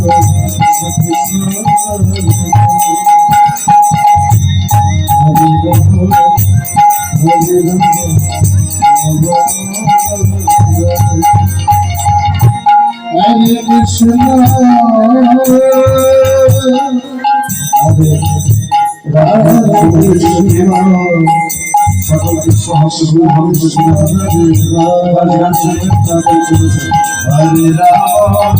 Krishna, Krishna Hare Rama, Hare Hare Krishna, Hare সকল বিশ্ব কৃষ্ণ হরে কৃষ্ণ হরে কৃষ্ণ হরে Ram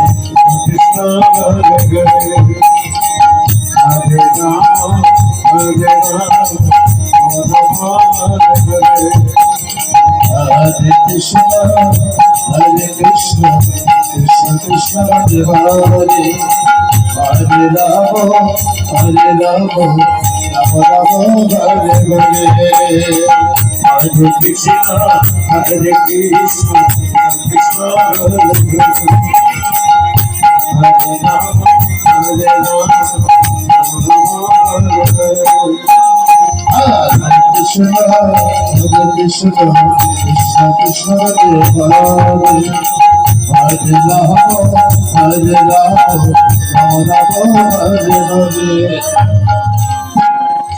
Hare Rama, Rama Rama Hare Hare. Hare Krishna, Hare Krishna, Krishna Hare Hare. Hare Rama, Hare Rama,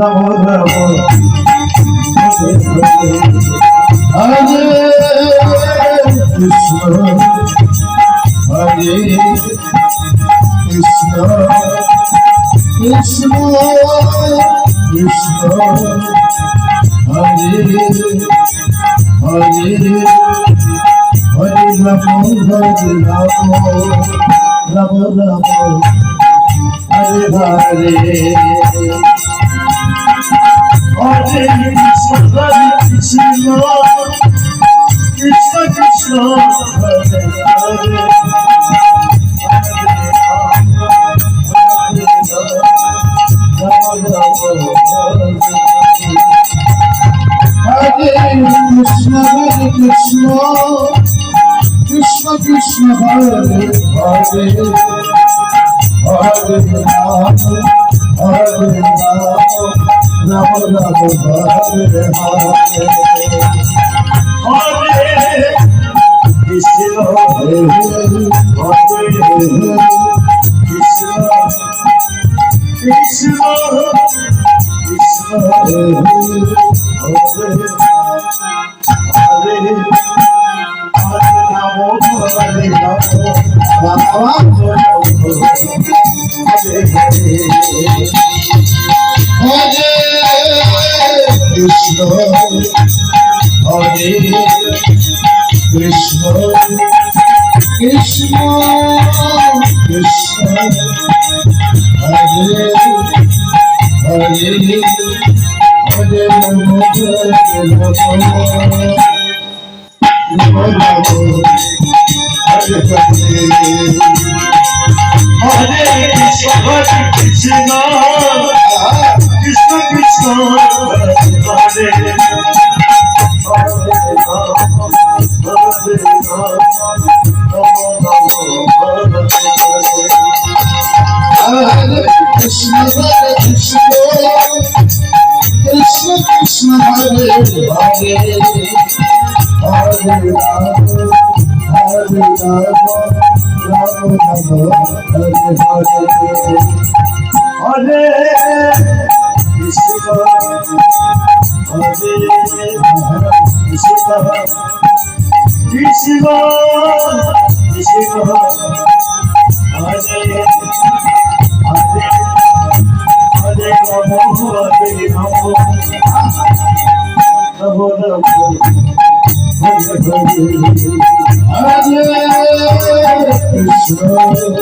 Namodama হরে কৃষ্ণ হরে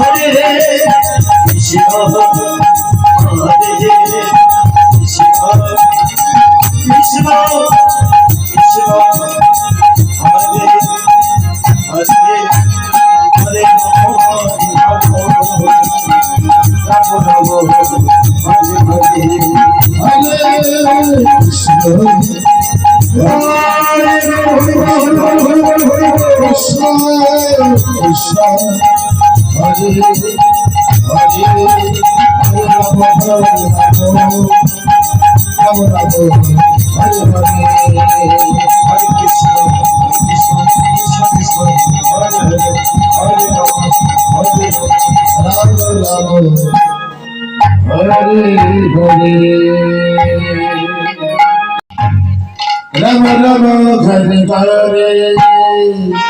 হরে হরে কৃষ্ণ হরে কৃষ্ণ হরে হরে হরে রাম রাম রাম রাম হরে হরে হরে কৃষ্ণ কৃষ্ণ কৃষ্ণ কৃষ্ণ হরে হরে হরে রাম হরে রাম রাম হরে হরে রাম রাম হরে হরে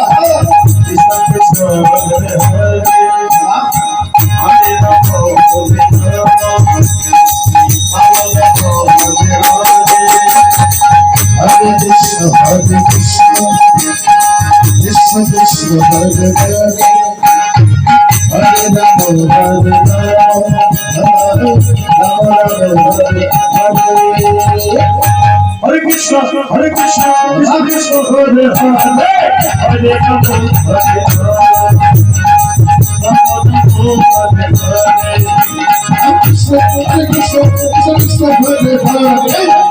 কৃষ্ণ, হরে কৃষ্ণ কৃষ্ণ কৃষ্ণ, হরে হরে হরে রাম হরে রাম রাম রাম হরে হরে হরে কৃষ্ণ হরে কৃষ্ণ কৃষ্ণ কৃষ্ণ, হরে হরে হরে। রাম হরে রাম রাম রাম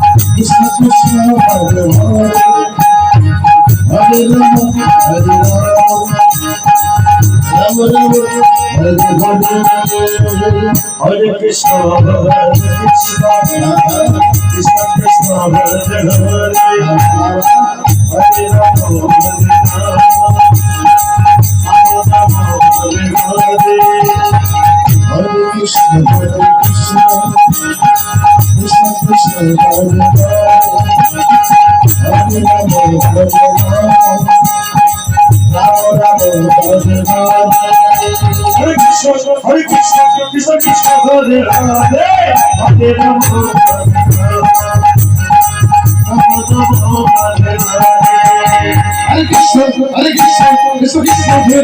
কৃষ্ণ হরে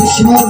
Krishna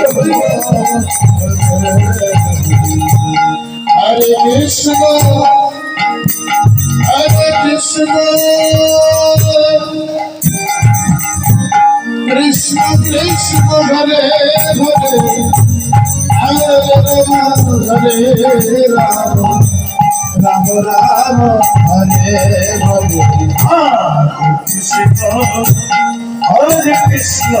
Hare Krishna, Hare Krishna, Krishna Krishna, Hare Hare, Hare Rama, Hare Rama, Rama Rama, Hare Hare. Hare Krishna, Hare. Krishna,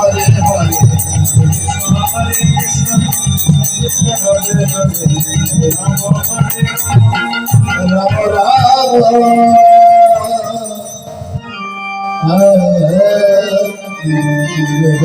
Hare Hare,